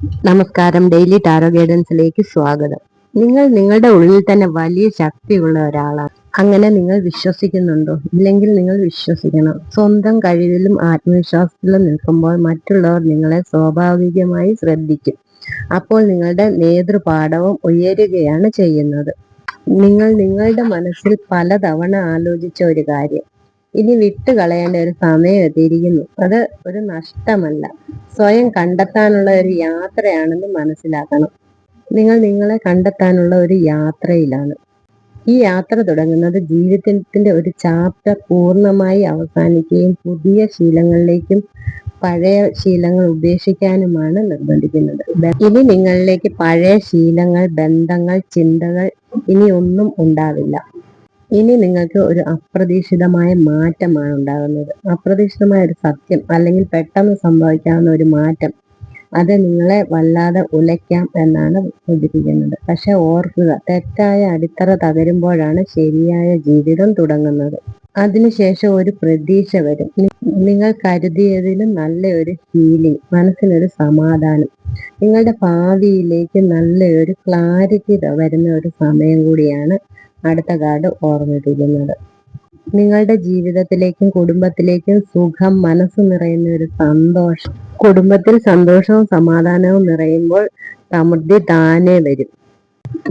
നമസ്കാരം. Daily tarot ഗൈഡൻസിലേക്ക് സ്വാഗതം. നിങ്ങൾ നിങ്ങളുടെ ഉള്ളിൽ തന്നെ വലിയ ശക്തിയുള്ള ഒരാളാണ്. അങ്ങനെ നിങ്ങൾ വിശ്വസിക്കുന്നുണ്ടോ? ഇല്ലെങ്കിൽ നിങ്ങൾ വിശ്വസിക്കണം. സ്വന്തം കഴിവിലും ആത്മവിശ്വാസത്തിലും നിൽക്കുമ്പോൾ മറ്റുള്ളവർ നിങ്ങളെ സ്വാഭാവികമായി ശ്രദ്ധിക്കും. അപ്പോൾ നിങ്ങളുടെ നേതൃപാഠവും ഉയരുകയാണ് ചെയ്യുന്നത്. നിങ്ങൾ നിങ്ങളുടെ മനസ്സിൽ പലതവണ ആലോചിച്ച ഒരു കാര്യം. ഇനി വിട്ടുകളയേണ്ട ഒരു സമയം എത്തിയിരിക്കുന്നു അത് ഒരു നഷ്ടമല്ല. സ്വയം കണ്ടെത്താനുള്ള ഒരു യാത്രയാണെന്ന് മനസ്സിലാക്കണം. നിങ്ങൾ നിങ്ങളെ കണ്ടെത്താനുള്ള ഒരു യാത്രയിലാണ്. ഈ യാത്ര തുടങ്ങുന്നത് ജീവിതത്തിന്റെ ഒരു ചാപ്റ്റർ പൂർണമായി അവസാനിക്കുകയും പുതിയ ശീലങ്ങളിലേക്കും പഴയ ശീലങ്ങൾ ഉപേക്ഷിക്കാനുമാണ് നിർബന്ധിക്കുന്നത്. ഇനി നിങ്ങളിലേക്ക് പഴയ ശീലങ്ങൾ ബന്ധങ്ങൾ ചിന്തകൾ ഇനി ഒന്നും ഉണ്ടാവില്ല. ഇനി നിങ്ങൾക്ക് ഒരു അപ്രതീക്ഷിതമായ മാറ്റമാണ് ഉണ്ടാകുന്നത്. അപ്രതീക്ഷിതമായ ഒരു സത്യം അല്ലെങ്കിൽ പെട്ടെന്ന് സംഭവിക്കാവുന്ന ഒരു മാറ്റം അത് നിങ്ങളെ വല്ലാതെ ഉലയ്ക്കാം എന്നാണ് സൂചിപ്പിക്കുന്നത്. പക്ഷെ ഓർക്കുക തെറ്റായ അടിത്തറ തകരുമ്പോഴാണ് ശരിയായ ജീവിതം തുടങ്ങുന്നത്. അതിനുശേഷം ഒരു പ്രതീക്ഷ വരും. നിങ്ങൾ കരുതിയതിലും നല്ലൊരു ഫീലിംഗ് മനസ്സിനൊരു സമാധാനം നിങ്ങളുടെ ഭാവിയിലേക്ക് നല്ലൊരു ക്ലാരിറ്റി വരുന്ന ഒരു സമയം കൂടിയാണ് അടുത്ത കാർഡ് ഓർമ്മിപ്പിക്കുന്നത് നിങ്ങളുടെ ജീവിതത്തിലേക്കും കുടുംബത്തിലേക്കും സുഖം മനസ്സ് നിറയുന്ന ഒരു സന്തോഷം. കുടുംബത്തിൽ സന്തോഷവും സമാധാനവും നിറയുമ്പോൾ സമൃദ്ധി താനെ വരും.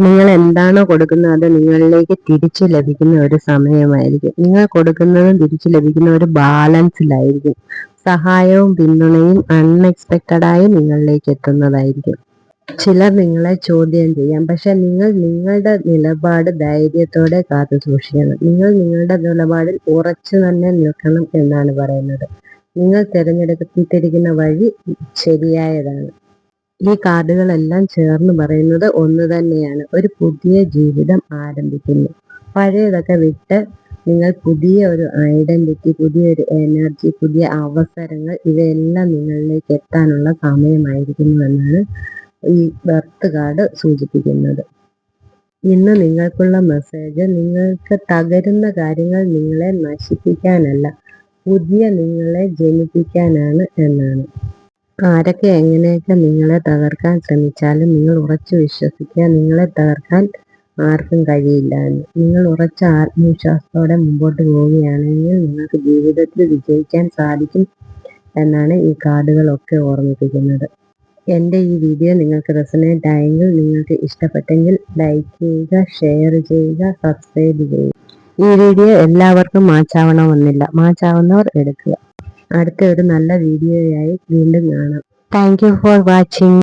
നിങ്ങൾ എന്താണോ കൊടുക്കുന്നത് അത് നിങ്ങളിലേക്ക് തിരിച്ചു ലഭിക്കുന്ന ഒരു സമയമായിരിക്കും. നിങ്ങൾ കൊടുക്കുന്നതും തിരിച്ചു ലഭിക്കുന്ന ഒരു ബാലൻസിലായിരിക്കും സഹായവും പിന്തുണയും അൺഎക്സ്പെക്റ്റഡായി നിങ്ങളിലേക്ക് എത്തുന്നതായിരിക്കും. ചിലർ നിങ്ങളെ ചോദ്യം ചെയ്യാം. പക്ഷെ നിങ്ങൾ നിങ്ങളുടെ നിലപാട് ധൈര്യത്തോടെ കാത്തു സൂക്ഷിക്കണം. നിങ്ങൾ നിങ്ങളുടെ നിലപാടിൽ ഉറച്ചു തന്നെ നിൽക്കണം എന്നാണ് പറയുന്നത്. നിങ്ങൾ തിരഞ്ഞെടുത്തിരിക്കുന്ന വഴി ശരിയായതാണ്. ഈ കാർഡുകളെല്ലാം ചേർന്ന് പറയുന്നത് ഒന്ന് തന്നെയാണ്. ഒരു പുതിയ ജീവിതം ആരംഭിക്കുന്നു. പഴയതൊക്കെ വിട്ട് നിങ്ങൾ പുതിയ ഒരു ഐഡന്റിറ്റി പുതിയൊരു എനർജി പുതിയ അവസരങ്ങൾ ഇവയെല്ലാം നിങ്ങളിലേക്ക് എത്താനുള്ള സമയമായിരിക്കുന്നു എന്നാണ് ഈ ബർത്ത് കാർഡ് സൂചിപ്പിക്കുന്നത്. ഇന്ന് നിങ്ങൾക്കുള്ള മെസ്സേജ് നിങ്ങൾക്ക് തകരുന്ന കാര്യങ്ങൾ നിങ്ങളെ നശിപ്പിക്കാനല്ല പുതിയ നിങ്ങളെ ജനിപ്പിക്കാനാണ് എന്നാണ്. ആരൊക്കെ എങ്ങനെയൊക്കെ നിങ്ങളെ തകർക്കാൻ ശ്രമിച്ചാലും നിങ്ങൾ ഉറച്ചു വിശ്വസിക്കുക നിങ്ങളെ തകർക്കാൻ ആർക്കും കഴിയില്ല എന്ന്. നിങ്ങൾ ഉറച്ച ആത്മവിശ്വാസത്തോടെ മുമ്പോട്ട് പോവുകയാണെങ്കിൽ നിങ്ങൾക്ക് ജീവിതത്തിൽ വിജയിക്കാൻ സാധിക്കും എന്നാണ് ഈ കാർഡുകളൊക്കെ ഓർമ്മിപ്പിക്കുന്നത്. എന്റെ ഈ വീഡിയോ നിങ്ങൾക്ക് റെസനേറ്റ് ആയെങ്കിൽ നിങ്ങൾക്ക് ഇഷ്ടപ്പെട്ടെങ്കിൽ ലൈക്ക് ചെയ്യുക ഷെയർ ചെയ്യുക സബ്സ്ക്രൈബ് ചെയ്യുക. ഈ വീഡിയോ എല്ലാവർക്കും മാച്ചാവണമെന്നില്ല. മാച്ചാവുന്നവർ എടുക്കുക. അടുത്ത ഒരു നല്ല വീഡിയോയായി വീണ്ടും കാണാം. Thank for watching